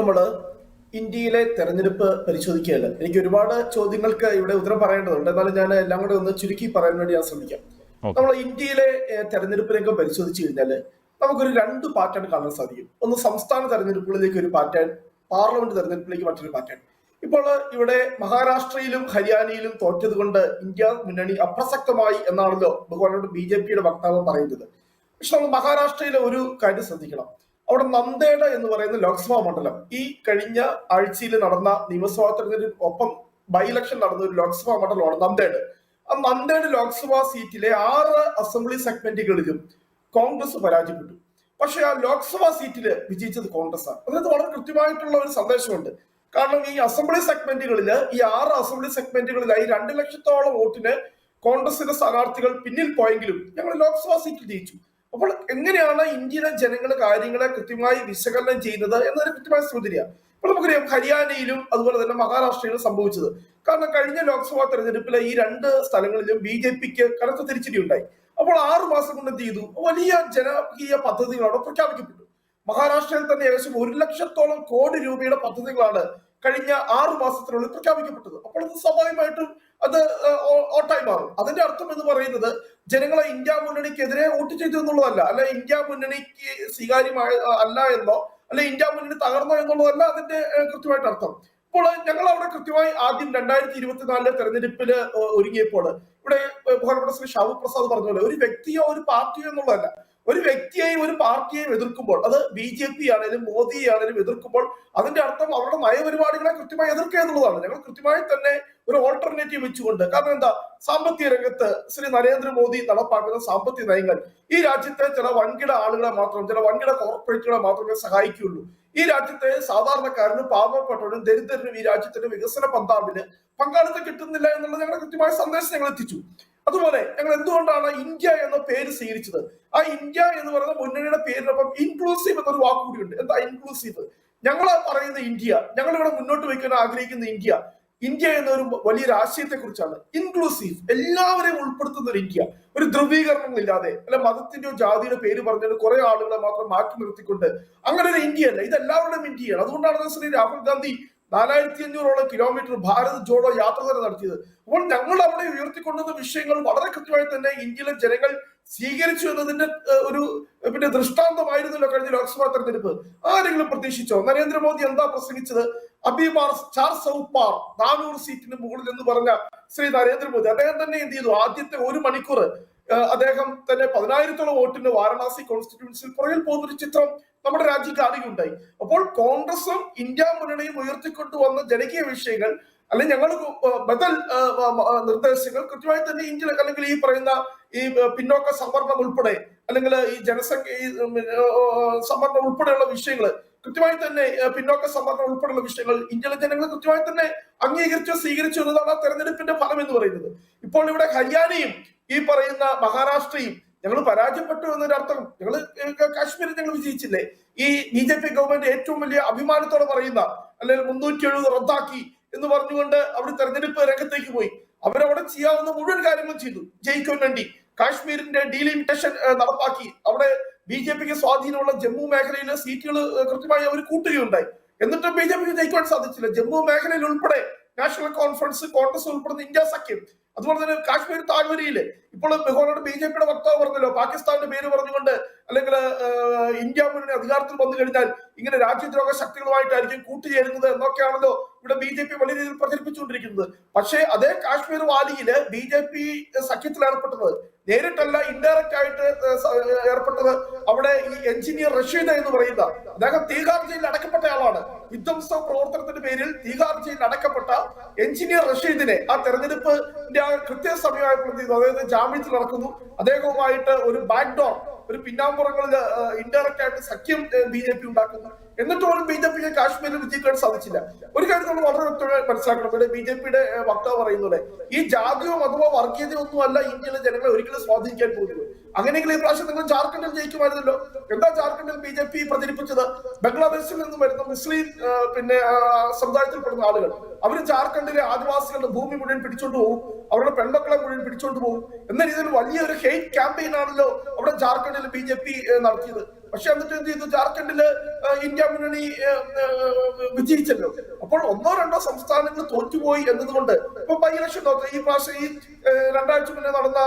നമ്മൾ ഇന്ത്യയിലെ തെരഞ്ഞെടുപ്പ് പരിശോധിക്കുകയല്ല. എനിക്ക് ഒരുപാട് ചോദ്യങ്ങൾക്ക് ഇവിടെ ഉത്തരം പറയേണ്ടതുണ്ട്. എന്നാലും ഞാൻ എല്ലാം കൂടെ ഒന്ന് ചുരുക്കി പറയാൻ വേണ്ടി ഞാൻ ശ്രമിക്കാം. നമ്മൾ ഇന്ത്യയിലെ തെരഞ്ഞെടുപ്പ് രംഗം പരിശോധിച്ചു കഴിഞ്ഞാൽ നമുക്കൊരു രണ്ട് പാറ്റേൺ കാണാൻ സാധിക്കും. ഒന്ന് സംസ്ഥാന തെരഞ്ഞെടുപ്പുകളിലേക്ക് ഒരു പാറ്റേൺ പാർലമെന്റ് തെരഞ്ഞെടുപ്പിലേക്ക് മറ്റൊരു പാറ്റേൺ. ഇപ്പോൾ ഇവിടെ മഹാരാഷ്ട്രയിലും ഹരിയാനയിലും തോറ്റതുകൊണ്ട് ഇന്ത്യ മുന്നണി അപ്രസക്തമായി എന്നാണല്ലോ ബഹുമാനോട് ബി ജെ പിയുടെ വക്താവ് പറയുന്നത്. പക്ഷെ നമ്മൾ മഹാരാഷ്ട്രയിലെ ഒരു കാര്യം ശ്രദ്ധിക്കണം. അവിടെ നന്ദേട എന്ന് പറയുന്ന ലോക്സഭാ മണ്ഡലം. ഈ കഴിഞ്ഞ ആഴ്ചയിൽ നടന്ന നിയമസഭാ തെരഞ്ഞെടുപ്പ് ഒപ്പം ബൈ ഇലക്ഷൻ നടന്ന ഒരു ലോക്സഭാ മണ്ഡലമാണ് നന്ദേട്. ആ നന്ദേട് ലോക്സഭാ സീറ്റിലെ ആറ് അസംബ്ലി സെഗ്മെന്റുകളിലും കോൺഗ്രസ് പരാജയപ്പെട്ടു. പക്ഷെ ആ ലോക്സഭാ സീറ്റിൽ വിജയിച്ചത് കോൺഗ്രസ് ആണ് അതിനകത്ത് വളരെ കൃത്യമായിട്ടുള്ള ഒരു സന്ദേശമുണ്ട്. കാരണം ഈ അസംബ്ലി സെഗ്മെന്റുകളിൽ ഈ ആറ് അസംബ്ലി സെഗ്മെന്റുകളിലായി രണ്ട് ലക്ഷത്തോളം വോട്ടിന് കോൺഗ്രസിന്റെ സ്ഥാനാർത്ഥികൾ പിന്നിൽ പോയെങ്കിലും ഞങ്ങൾ ലോക്സഭാ സീറ്റിൽ ജയിച്ചു. അപ്പോൾ എങ്ങനെയാണ് ഇന്ത്യയിലെ ജനങ്ങൾ കാര്യങ്ങളെ കൃത്യമായി വിശകലനം ചെയ്യുന്നത് എന്നൊരു കൃത്യമായ സൂചനയ ഇപ്പോൾ നമുക്കറിയാം ഹരിയാനയിലും അതുപോലെ തന്നെ മഹാരാഷ്ട്രയിലും സംഭവിച്ചത്. കാരണം കഴിഞ്ഞ ലോക്സഭാ തെരഞ്ഞെടുപ്പിലെ ഈ രണ്ട് സ്ഥലങ്ങളിലും ബി ജെ പിക്ക് കനത്ത തിരിച്ചടിയുണ്ടായി. അപ്പോൾ ആറു മാസം കൊണ്ട് എന്ത് ചെയ്തു? വലിയ ജനകീയ പദ്ധതികൾ അവിടെ പ്രഖ്യാപിക്കപ്പെട്ടു. മഹാരാഷ്ട്രയിൽ തന്നെ ഏകദേശം ഒരു ലക്ഷത്തോളം കോടി രൂപയുടെ പദ്ധതികളാണ് കഴിഞ്ഞ ആറു മാസത്തിനുള്ളിൽ പ്രഖ്യാപിക്കപ്പെട്ടത്. അപ്പോൾ അത് സ്വാഭാവികമായിട്ടും അത് ഓട്ടായി മാറും. അതിന്റെ അർത്ഥം എന്ന് പറയുന്നത് ജനങ്ങളെ ഇന്ത്യ മുന്നണിക്കെതിരെ വോട്ട് ചെയ്തു എന്നുള്ളതല്ല. അല്ലെ ഇന്ത്യ മുന്നണിക്ക് സ്വീകാര്യമായ അല്ല എന്നോ അല്ലെ ഇന്ത്യ മുന്നണി തകർന്നോ എന്നുള്ളതല്ല അതിന്റെ കൃത്യമായിട്ട് അർത്ഥം. ഇപ്പോൾ ഞങ്ങൾ അവിടെ കൃത്യമായി ആദ്യം രണ്ടായിരത്തി ഇരുപത്തിനാലിലെ തെരഞ്ഞെടുപ്പിൽ ഒരുങ്ങിയപ്പോൾ ഇവിടെ ബഹുമാനപ്പെട്ട ശ്രീ ഷാവു പ്രസാദ് പറഞ്ഞ പോലെ ഒരു വ്യക്തിയോ ഒരു പാർട്ടിയോ എന്നുള്ളതല്ല. ഒരു വ്യക്തിയെയും ഒരു പാർട്ടിയെയും എതിർക്കുമ്പോൾ അത് ബി ജെ പി ആണെങ്കിലും മോദിയെ ആണെങ്കിലും എതിർക്കുമ്പോൾ അതിന്റെ അർത്ഥം അവരുടെ നയപരിപാടികളെ കൃത്യമായി എതിർക്കുക എന്നുള്ളതാണ്. ഞങ്ങൾ കൃത്യമായി തന്നെ ഒരു ഓൾട്ടർനേറ്റീവ് വെച്ചുകൊണ്ട് കാരണം എന്താ? സാമ്പത്തിക രംഗത്ത് ശ്രീ നരേന്ദ്രമോദി നടപ്പാക്കുന്ന സാമ്പത്തിക നയങ്ങൾ ഈ രാജ്യത്തെ ചില വൻകിട ആളുകളെ മാത്രം ചില വൻകിട കോർപ്പറേറ്റുകളെ മാത്രമേ സഹായിക്കുകയുള്ളൂ. ഈ രാജ്യത്തെ സാധാരണക്കാരനും പാവപ്പെട്ടവനും ദരിദ്രനും ഈ രാജ്യത്തിന്റെ വികസന പന്താവിന് പങ്കാളിത്തം കിട്ടുന്നില്ല എന്നുള്ള ഞങ്ങളുടെ കൃത്യമായ സന്ദേശം ഞങ്ങൾ എത്തിച്ചു. അതുപോലെ ഞങ്ങൾ എന്തുകൊണ്ടാണ് ഇന്ത്യ എന്ന പേര് സ്വീകരിച്ചത്? ആ ഇന്ത്യ എന്ന് പറയുന്ന മുന്നണിയുടെ പേരിനൊപ്പം ഇൻക്ലൂസീവ് എന്നൊരു വാക്ക് കൂടിയുണ്ട് എന്താ ഇൻക്ലൂസീവ് ഞങ്ങൾ പറയുന്ന ഇന്ത്യ ഞങ്ങൾ ഇവിടെ മുന്നോട്ട് വയ്ക്കാൻ ആഗ്രഹിക്കുന്ന ഇന്ത്യ ഇന്ത്യ എന്നൊരു വലിയൊരു ആശയത്തെ കുറിച്ചാണ് ഇൻക്ലൂസീവ് എല്ലാവരെയും ഉൾപ്പെടുത്തുന്ന ഒരു ഇന്ത്യ. ഒരു ധ്രുവീകരണങ്ങളില്ലാതെ അല്ല മതത്തിന്റെയോ ജാതിയുടെ പേര് പറഞ്ഞിട്ട് കുറെ ആളുകളെ മാത്രം മാറ്റി നിർത്തിക്കൊണ്ട് അങ്ങനെ ഒരു ഇന്ത്യയല്ല. ഇത് എല്ലാവരുടെയും ഇന്ത്യയാണ്. അതുകൊണ്ടാണ് ശ്രീ രാഹുൽ ഗാന്ധി നാലായിരത്തി അഞ്ഞൂറോളം കിലോമീറ്റർ ഭാരത് ജോഡോ യാത്ര തന്നെ നടത്തിയത്. അപ്പോൾ ഞങ്ങൾ അവിടെ ഉയർത്തിക്കൊണ്ടുവന്ന വിഷയങ്ങൾ വളരെ കൃത്യമായി തന്നെ ഇന്ത്യയിലെ ജനങ്ങൾ സ്വീകരിച്ചു എന്നതിന്റെ ഒരു പിന്നെ ദൃഷ്ടാന്തമായിരുന്നല്ലോ കഴിഞ്ഞ ലോക്സഭാ തെരഞ്ഞെടുപ്പ്. ആരെങ്കിലും പ്രതീക്ഷിച്ചോ? നരേന്ദ്രമോദി എന്താ പ്രസംഗിച്ചത്? അബിമാർ ചാർ സൗ പാർ നാനൂറ് സീറ്റിന് മുകളിൽ എന്ന് പറഞ്ഞ ശ്രീ നരേന്ദ്രമോദി അദ്ദേഹം തന്നെ എന്ത് ചെയ്തു? ആദ്യത്തെ ഒരു മണിക്കൂർ അദ്ദേഹം തന്നെ പതിനായിരത്തോളം വോട്ടിന് വാരണാസി കോൺസ്റ്റിറ്റ്യൂൻസിൽ പുറകിൽ പോകുന്ന ഒരു ചിത്രം നമ്മുടെ രാജ്യം കാണുകയുണ്ടായി. അപ്പോൾ കോൺഗ്രസും ഇന്ത്യ മുന്നണിയും ഉയർത്തിക്കൊണ്ടുവന്ന ജനകീയ വിഷയങ്ങൾ അല്ലെങ്കിൽ ഞങ്ങൾ ബദൽ നിർദ്ദേശങ്ങൾ കൃത്യമായി തന്നെ ഇന്ത്യ അല്ലെങ്കിൽ ഈ പറയുന്ന ഈ പിന്നോക്ക സംവരണം ഉൾപ്പെടെ അല്ലെങ്കിൽ ഈ ജനസംഖ്യ ഈ സംവരണം ഉൾപ്പെടെയുള്ള വിഷയങ്ങൾ കൃത്യമായി തന്നെ പിന്നോക്ക സംവരണം ഉൾപ്പെടെയുള്ള വിഷയങ്ങൾ ഇന്ത്യയിലെ ജനങ്ങൾ കൃത്യമായി തന്നെ അംഗീകരിച്ചോ സ്വീകരിച്ചോ എന്നതാണ് തെരഞ്ഞെടുപ്പിന്റെ ഫലം എന്ന് പറയുന്നത്. ഇപ്പോൾ ഇവിടെ ഹരിയാനയും ഈ പറയുന്ന മഹാരാഷ്ട്രയും ഞങ്ങൾ പരാജയപ്പെട്ടു എന്നൊരു അർത്ഥം ഞങ്ങൾ കാശ്മീരിൽ ഞങ്ങൾ വിജയിച്ചില്ലേ? ഈ ബി ജെ പി ഗവൺമെന്റ് ഏറ്റവും വലിയ അഭിമാനത്തോടെ പറയുന്ന അല്ലെങ്കിൽ മുന്നൂറ്റി എഴുപത് റദ്ദാക്കി എന്ന് പറഞ്ഞുകൊണ്ട് അവർ തെരഞ്ഞെടുപ്പ് രംഗത്തേക്ക് പോയി. അവരവിടെ ചെയ്യാവുന്ന മുഴുവൻ കാര്യങ്ങളും ചെയ്തു. ജയിക്കാൻ വേണ്ടി. കാശ്മീരിന്റെ ഡീലിമിറ്റേഷൻ നടപ്പാക്കി. അവിടെ ബി ജെ പിക്ക് സ്വാധീനമുള്ള ജമ്മു മേഖലയിലെ സീറ്റുകൾ കൃത്യമായി അവർ കൂട്ടുകയുണ്ടായി. എന്നിട്ടും ബി ജെ പിക്ക് ജയിക്കുവാൻ സാധിച്ചില്ല. ജമ്മു മേഖലയിൽ ഉൾപ്പെടെ നാഷണൽ കോൺഫറൻസ് കോൺഗ്രസ് ഉൾപ്പെടുന്ന ഇന്ത്യ സഖ്യം. അതുപോലെ തന്നെ കാശ്മീർ താഴ്വരയിൽ. ഇപ്പോൾ ബഹോളോട് ബി ജെ പിയുടെ വക്താവ് പറഞ്ഞല്ലോ പാകിസ്ഥാന്റെ പേര് പറഞ്ഞുകൊണ്ട് അല്ലെങ്കിൽ ഇന്ത്യ മുന്നണി അധികാരത്തിൽ വന്നു കഴിഞ്ഞാൽ ഇങ്ങനെ രാജ്യദ്രോഹ ശക്തികളുമായിട്ടായിരിക്കും കൂട്ടുചേരുന്നത് എന്നൊക്കെയാണല്ലോ ഇവിടെ ബി ജെ പി വലിയ രീതിയിൽ പ്രചരിപ്പിച്ചുകൊണ്ടിരിക്കുന്നത്. പക്ഷേ അതേ കാശ്മീർ വാലിയിൽ ബി ജെ പി സഖ്യത്തിൽ ഏർപ്പെട്ടത്. നേരിട്ടല്ല ഇൻഡയറക്റ്റ് ആയിട്ട് ഏർപ്പെട്ടത് അവിടെ ഈ എഞ്ചിനീയർ റഷീദ് എന്ന് പറയുന്ന അദ്ദേഹം തീഹാർ ജയിലിൽ അടക്കപ്പെട്ട ആളാണ്. വിധ്വംസ പ്രവർത്തനത്തിന്റെ പേരിൽ തീഹാർ ജയിലിൽ അടക്കപ്പെട്ട എഞ്ചിനീയർ റഷീദിനെ ആ തെരഞ്ഞെടുപ്പിന്റെ ആ കൃത്യസമയമായപ്പോൾ അതായത് ജാമ്യത്തിൽ ഇറക്കുന്നു. അദ്ദേഹവുമായിട്ട് ഒരു ബാക്ക് ഡോർ ഒരു പിന്നാമ്പുറങ്ങളിൽ ഇൻഡയറക്റ്റ് ആയിട്ട് സഖ്യം ബി ജെ പി ഉണ്ടാക്കുന്നു. എന്നിട്ട് പോലും ബി ജെ പിക്ക് കാശ്മീരിൽ വിജയിക്കാൻ സാധിച്ചില്ല. ഒരു കാര്യം നമ്മൾ വളരെ വ്യക്തമായി മനസ്സിലാക്കണം. ഇവിടെ ബി ജെ പിയുടെ വക്താവ് പറയുന്നത് ഈ ജാതിയോ മതമോ വർഗീയതയോ ഒന്നും അല്ല ഇന്ത്യയിലെ ജനങ്ങളെ ഒരിക്കലും സ്വാധീനിക്കാൻ പോകുന്നത്. അങ്ങനെയെങ്കിൽ ഈ പ്രാവശ്യം നിങ്ങൾ ജാർഖണ്ഡിൽ ജയിക്കുമായിരുന്നല്ലോ. എന്താ ജാർഖണ്ഡിൽ ബി ജെ പി പ്രചരിപ്പിച്ചത്? ബംഗ്ലാദേശിൽ നിന്ന് വരുന്ന മുസ്ലിം പിന്നെ സമുദായത്തിൽപ്പെടുന്ന ആളുകൾ. അവർ ജാർഖണ്ഡിലെ ആദിവാസികളുടെ ഭൂമി മുഴുവൻ പിടിച്ചോണ്ട് പോകും അവരുടെ പെൺമക്കളെ മുഴുവൻ പിടിച്ചോണ്ട് പോകും എന്ന രീതിയിൽ വലിയൊരു ഹെയ്റ്റ് ക്യാമ്പയിൻ ആണല്ലോ അവിടെ ജാർഖണ്ഡിൽ ബി ജെ പി നടത്തിയത്. പക്ഷെ എന്നിട്ട് എന്ത് ചെയ്തു? ജാർഖണ്ഡിൽ ഇന്ത്യ മുന്നണി വിജയിച്ചല്ലോ. അപ്പോൾ ഒന്നോ രണ്ടോ സംസ്ഥാനങ്ങൾ തോറ്റുപോയി എന്നതുകൊണ്ട് ഇപ്പൊ ബൈ ഇലക്ഷൻ ഈ പ്രാവശ്യം ഈ രണ്ടാഴ്ച മുന്നേ നടന്ന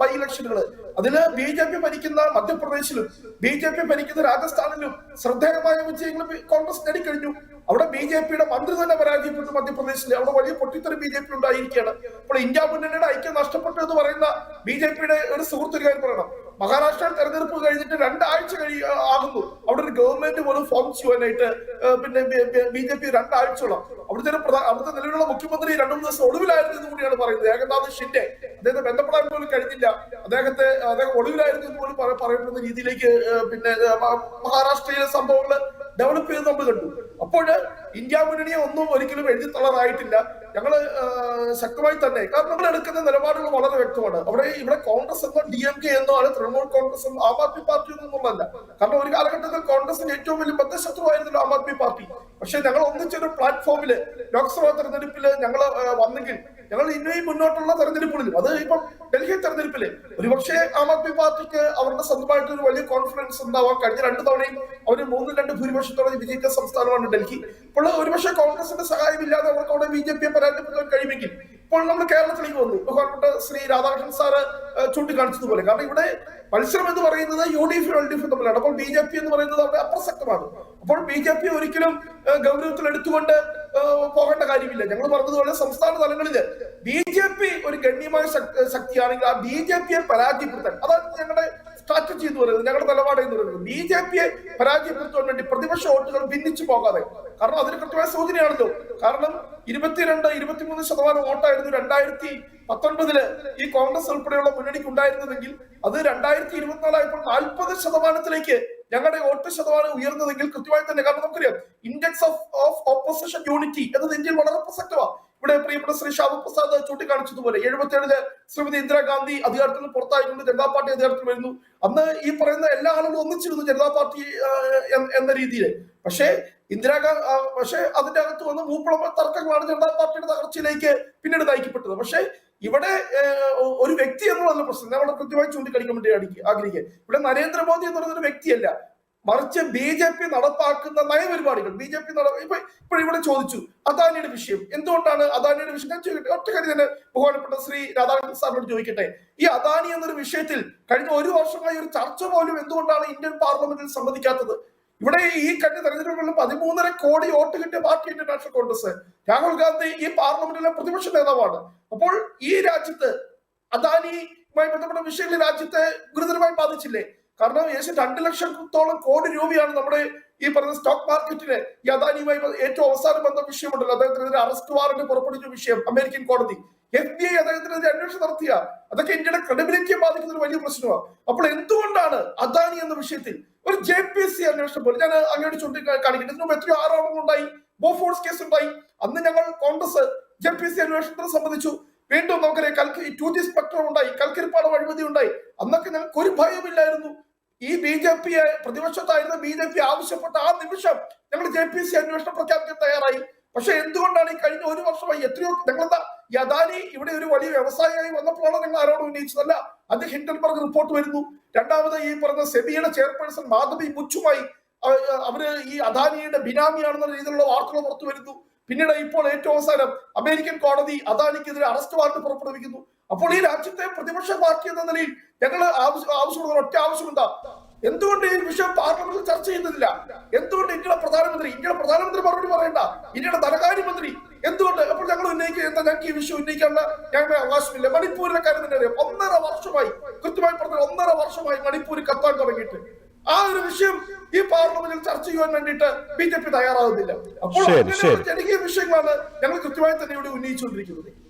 ബൈ ഇലക്ഷനുകൾ അതിൽ ബി ജെ പി ഭരിക്കുന്ന മധ്യപ്രദേശിലും ബി ജെ പി ഭരിക്കുന്ന രാജസ്ഥാനിലും ശ്രദ്ധേയമായ വിജയങ്ങൾ കോൺഗ്രസ് നേടിക്കഴിഞ്ഞു. അവിടെ ബി ജെ പിയുടെ മന്ത്രി തന്നെ പരാജയപ്പെട്ടു മധ്യപ്രദേശിൽ അവിടെ വലിയ പൊട്ടിത്തെറി ബി ജെ പി ഉണ്ടായിരിക്കുകയാണ്. അപ്പോൾ ഇന്ത്യ മുന്നണിയുടെ ഐക്യം നഷ്ടപ്പെട്ടു എന്ന് പറയുന്ന ബി ജെ പിയുടെ ഒരു സുഹൃത്തൊരു കാര്യം പറയണം. മഹാരാഷ്ട്ര തെരഞ്ഞെടുപ്പ് കഴിഞ്ഞിട്ട് രണ്ടാഴ്ച കഴി ആകുന്നു. അവിടെ ഒരു ഗവൺമെന്റ് പോലും ഫോം ചെയ്യുവാനായിട്ട് പിന്നെ ബി ജെ പി രണ്ടാഴ്ചയോളം. അവിടുത്തെ അവിടുത്തെ നിലവിലുള്ള മുഖ്യമന്ത്രി രണ്ടു മൂന്ന് ദിവസം ഒടുവിലായിരുന്നു എന്ന് കൂടിയാണ് പറയുന്നത്. ഏകനാഥ് ഷിൻഡെ. അദ്ദേഹത്തെ ബന്ധപ്പെടാൻ പോലും കഴിഞ്ഞില്ല. അദ്ദേഹത്തെ അദ്ദേഹം ഒളിവിലായിരുന്നു എന്ന് പോലും പറയപ്പെടുന്ന രീതിയിലേക്ക് പിന്നെ മഹാരാഷ്ട്രയിലെ സംഭവങ്ങൾ ഡെവലപ്പ് ചെയ്ത് നമ്മൾ കണ്ടു. അപ്പോൾ ഇന്ത്യ മുന്നണിയെ ഒന്നും ഒരിക്കലും എഴുതി തള്ളാറായിട്ടില്ല ഞങ്ങൾ ആ, ശക്തമായി തന്നെ. കാരണം നമ്മൾ എടുക്കുന്ന നിലപാടുകൾ വളരെ വ്യക്തമാണ്. അവിടെ ഇവിടെ കോൺഗ്രസ് എന്നോ ഡി എം കെ എന്നോ ആണ് തൃണമൂൽ കോൺഗ്രസ് ആം ആദ്മി പാർട്ടി എന്നൊന്നുമല്ല കാരണം ഒരു കാലഘട്ടത്തിൽ കോൺഗ്രസിന്റെ ഏറ്റവും വലിയ ബദ്ധശത്രുവായിരുന്നല്ലോ ആം ആദ്മി പാർട്ടി. പക്ഷെ ഞങ്ങൾ ഒന്നിച്ചൊരു പ്ലാറ്റ്ഫോമിൽ ലോക്സഭാ തെരഞ്ഞെടുപ്പിൽ ഞങ്ങൾ വന്നെങ്കിൽ ഞങ്ങൾ ഇനിയും മുന്നോട്ടുള്ള തെരഞ്ഞെടുപ്പുകളിലും അത് ഇപ്പം ഡൽഹി തെരഞ്ഞെടുപ്പിൽ ഒരുപക്ഷെ ആം ആദ്മി പാർട്ടിക്ക് അവരുടെ സ്വന്തമായിട്ട് ഒരു വലിയ കോൺഫിഡൻസ് ഉണ്ടാവാം കഴിഞ്ഞ രണ്ട് തവണയും അവർ മൂന്ന് രണ്ട് ഭൂരിപക്ഷത്തോടെ വിജയിച്ച സംസ്ഥാനമാണ് ഡൽഹി. ഇപ്പോൾ ഒരുപക്ഷെ കോൺഗ്രസിന്റെ സഹായമില്ലാതെ അവർക്ക് അവിടെ ബി ജെ പിയെ പരാജയപ്പെടുത്താൻ കഴിയുമെങ്കിൽ ഇപ്പോൾ നമ്മൾ കേരളത്തിലേക്ക് വന്നു. ബഹുമാനപ്പെട്ട ശ്രീ രാധാകൃഷ്ണൻ സാറ് ചൂണ്ടിക്കാണിച്ചതുപോലെ. കാരണം ഇവിടെ മത്സരം എന്ന് പറയുന്നത് U D F L D F തമ്മിലാണ്. അപ്പോൾ ബി ജെ പി എന്ന് പറയുന്നത് അവിടെ അപ്രസക്തമാണ് അപ്പോൾ ബി ജെ പി ഒരിക്കലും ഗൗരവത്തിൽ എടുത്തുകൊണ്ട് പോകേണ്ട കാര്യമില്ല. ഞങ്ങൾ പറഞ്ഞതുപോലെ സംസ്ഥാന തലങ്ങളിൽ ബി ജെ പി ഒരു ഗണ്യമായ ശക്തിയാണെങ്കിൽ ആ ബി ജെ പിയെ പരാജയപ്പെടുത്താൻ അതാണ് ഞങ്ങളുടെ സ്ട്രാറ്റജി എന്ന് പറയുന്നത് ഞങ്ങളുടെ നിലപാട് എന്ന് പറയുന്നത്. ബി ജെ പിയെ പരാജയപ്പെടുത്താൻ വേണ്ടി പ്രതിപക്ഷ വോട്ടുകൾ ഭിന്നിച്ചു പോകാതെ കാരണം അതിന് കൃത്യമായ സൂചനയാണല്ലോ. കാരണം ഇരുപത്തിരണ്ട് ഇരുപത്തിമൂന്ന് ശതമാനം വോട്ടായിരുന്നു രണ്ടായിരത്തി പത്തൊൻപതിൽ ഈ കോൺഗ്രസ് ഉൾപ്പെടെയുള്ള മുന്നണിക്ക് ഉണ്ടായിരുന്നതെങ്കിൽ അത് രണ്ടായിരത്തി ഇരുപത്തിനാലായപ്പോൾ നാൽപ്പത് ശതമാനത്തിലേക്ക് ഞങ്ങളുടെ വോട്ട് ശതമാനം ഉയർന്നതെങ്കിൽ കൃത്യമായി തന്നെ കാരണം നമുക്കറിയാം index of of opposition unity എന്നത് ഇന്ത്യയിൽ വളരെ പ്രസക്തമാണ്. ഇവിടെ പ്രിയപ്പെട്ട ശ്രീ ഷാബു പ്രസാദ് ചൂണ്ടിക്കാണിച്ചതുപോലെ എഴുപത്തിയേഴിൽ ശ്രീമതി ഇന്ദിരാഗാന്ധി അധികാരത്തിൽ നിന്ന് പുറത്തായിട്ടുണ്ട്. ജനതാ പാർട്ടി അധികാരത്തിൽ വരുന്നു. അന്ന് ഈ പറയുന്ന എല്ലാ ആളുകളും ഒന്നിച്ചിരുന്നു ജനതാ പാർട്ടി എന്ന- രീതിയിൽ പക്ഷേ ഇന്ദിരാഗാന്ധി പക്ഷേ അതിന്റെ അകത്ത് വന്ന് മൂപ്പുളമ തർക്കങ്ങളാണ് ജനതാ പാർട്ടിയുടെ തകർച്ചയിലേക്ക് പിന്നീട് നയിക്കപ്പെട്ടത്. പക്ഷേ ഇവിടെ ഒരു വ്യക്തി എന്നുള്ളതല്ല പ്രശ്നം ഞാൻ വളരെ കൃത്യമായി ചൂണ്ടിക്കാണിക്കാൻ വേണ്ടി ആഗ്രഹിക്കുക ഇവിടെ നരേന്ദ്രമോദി എന്ന് പറയുന്ന ഒരു വ്യക്തിയല്ല. മറിച്ച് ബി ജെ പി നടപ്പാക്കുന്ന നയപരിപാടികൾ. ബി ജെ പി ഇപ്പൊ ഇവിടെ ചോദിച്ചു അദാനിയുടെ വിഷയം. എന്തുകൊണ്ടാണ് അദാനിയുടെ വിഷയം? ഞാൻ ചോദിക്കട്ടെ ഒറ്റ കാര്യം തന്നെ ബഹുമാനപ്പെട്ട ശ്രീ രാധാകൃഷ്ണൻ സാറിനോട് ചോദിക്കട്ടെ. ഈ അദാനി എന്നൊരു വിഷയത്തിൽ കഴിഞ്ഞ ഒരു വർഷമായി ഒരു ചർച്ച പോലും എന്തുകൊണ്ടാണ് ഇന്ത്യൻ പാർലമെന്റിൽ സംബന്ധിക്കാത്തത് ഇവിടെ ഈ കഴിഞ്ഞ തെരഞ്ഞെടുപ്പുകളിൽ പതിമൂന്നര കോടി വോട്ട് കിട്ടിയ party Indian National Congress. Rahul Gandhi ഈ പാർലമെന്റിലെ പ്രതിപക്ഷ നേതാവാണ്. അപ്പോൾ ഈ രാജ്യത്ത് അദാനിയുമായി ബന്ധപ്പെട്ട വിഷയങ്ങൾ രാജ്യത്തെ ഗുരുതരമായി ബാധിച്ചില്ലേ? കാരണം ഏകദേശം രണ്ട് ലക്ഷത്തോളം കോടി രൂപയാണ് നമ്മുടെ ഈ പറഞ്ഞ സ്റ്റോക്ക് മാർക്കറ്റിന് ഈ അദാനിയുമായി ഏറ്റവും അവസാനം ബന്ധം വിഷയമുണ്ടല്ലോ. അദ്ദേഹത്തിനെതിരെ അറസ്റ്റ് വാറന്റ് പുറപ്പെടുവിച്ച വിഷയം അമേരിക്കൻ കോടതി. എഫ് ബി ഐ അദ്ദേഹത്തിനെതിരെ അന്വേഷണം നടത്തിയ. അതൊക്കെ ഇന്ത്യയുടെ ക്രെഡിബിലിറ്റിയെ ബാധിക്കുന്ന ഒരു വലിയ പ്രശ്നമാണ്. അപ്പോൾ എന്തുകൊണ്ടാണ് അദാനി എന്ന വിഷയത്തിൽ ഒരു ജെ പി എസ് സി അന്വേഷണം പോലെ ഞാൻ അങ്ങോട്ട് ചൂണ്ടി ഇതിനും എത്രയോ ആരോപണങ്ങൾ ഉണ്ടായി ബോഫോഴ്സ് കേസ് ഉണ്ടായി. അന്ന് ഞങ്ങൾ Congress J P S C അന്വേഷണത്തിനെ സംബന്ധിച്ചു. വീണ്ടും നമുക്കറിയാം കൽക്കി ടു ജി സ്പെക്ട്രം ഉണ്ടായി കൽക്കരിപ്പാടം അഴിമതി ഉണ്ടായി അന്നൊക്കെ ഞങ്ങൾക്ക് ഒരു ഭയമില്ലായിരുന്നു. ഈ ബി ജെ പി പ്രതിപക്ഷത്തായിരുന്ന ബി ജെ പി ആവശ്യപ്പെട്ട ആ നിമിഷം ഞങ്ങൾ ജെ പി സി അന്വേഷണം പ്രഖ്യാപിക്കാൻ തയ്യാറായി. പക്ഷെ എന്തുകൊണ്ടാണ് ഈ കഴിഞ്ഞ ഒരു വർഷമായി എത്രയോ ഞങ്ങളെന്താ ഈ അദാനി ഇവിടെ ഒരു വലിയ വ്യവസായിയായി വന്നപ്പോഴാണ് ഞങ്ങൾ ആരോട് ഉന്നയിച്ചതല്ല. അത് ഹിൻഡൻബർഗ് റിപ്പോർട്ട് വരുന്നു. രണ്ടാമത് ഈ പറഞ്ഞ സെബിയുടെ ചെയർപേഴ്സൺ മാധവി മുച്ചുമായി അവർ ഈ അദാനിയുടെ ബിനാമിയാണെന്ന രീതിയിലുള്ള വാർത്തകൾ പുറത്തു വരുന്നു. പിന്നീട് ഇപ്പോൾ ഏറ്റവും അവസാനം അമേരിക്കൻ കോടതി അദാനിക്കെതിരെ അറസ്റ്റ് വാറന്റ് പുറപ്പെടുവിക്കുന്നു. അപ്പോൾ ഈ രാജ്യത്തെ പ്രതിപക്ഷ പാർട്ടി എന്ന നിലയിൽ ഞങ്ങൾ ആവശ്യമുള്ള ഒറ്റ ആവശ്യം എന്താ എന്തുകൊണ്ട് ഈ വിഷയം പാർലമെന്റിൽ ചർച്ച ചെയ്യുന്നില്ല എന്തുകൊണ്ട് ഇന്ത്യയുടെ പ്രധാനമന്ത്രി ഇന്ത്യയുടെ പ്രധാനമന്ത്രി മറുപടി പറയണ്ട? ഇന്ത്യയുടെ ധനകാര്യമന്ത്രി എന്തുകൊണ്ട്? അപ്പോൾ ഞങ്ങൾ ഉന്നയിക്കുക എന്താ? ഞങ്ങൾക്ക് ഈ വിഷയം ഉന്നയിക്കാനുള്ള ഞങ്ങളുടെ അവകാശമില്ല. മണിപ്പൂരിലെ കാര്യം തന്നെ അറിയാം. ഒന്നര വർഷമായി കൃത്യമായി പറഞ്ഞാൽ ഒന്നര വർഷമായി മണിപ്പൂർ കത്താൻ തുടങ്ങിയിട്ട്. ആ ഒരു വിഷയം ഈ പാർലമെന്റിൽ ചർച്ച ചെയ്യാൻ വേണ്ടിയിട്ട് ബി ജെ പി തയ്യാറാകുന്നില്ല അപ്പോൾ ജനകീയ വിഷയങ്ങളാണ് ഞങ്ങൾ കൃത്യമായി തന്നെ ഇവിടെ ഉന്നയിച്ചുകൊണ്ടിരിക്കുന്നത്.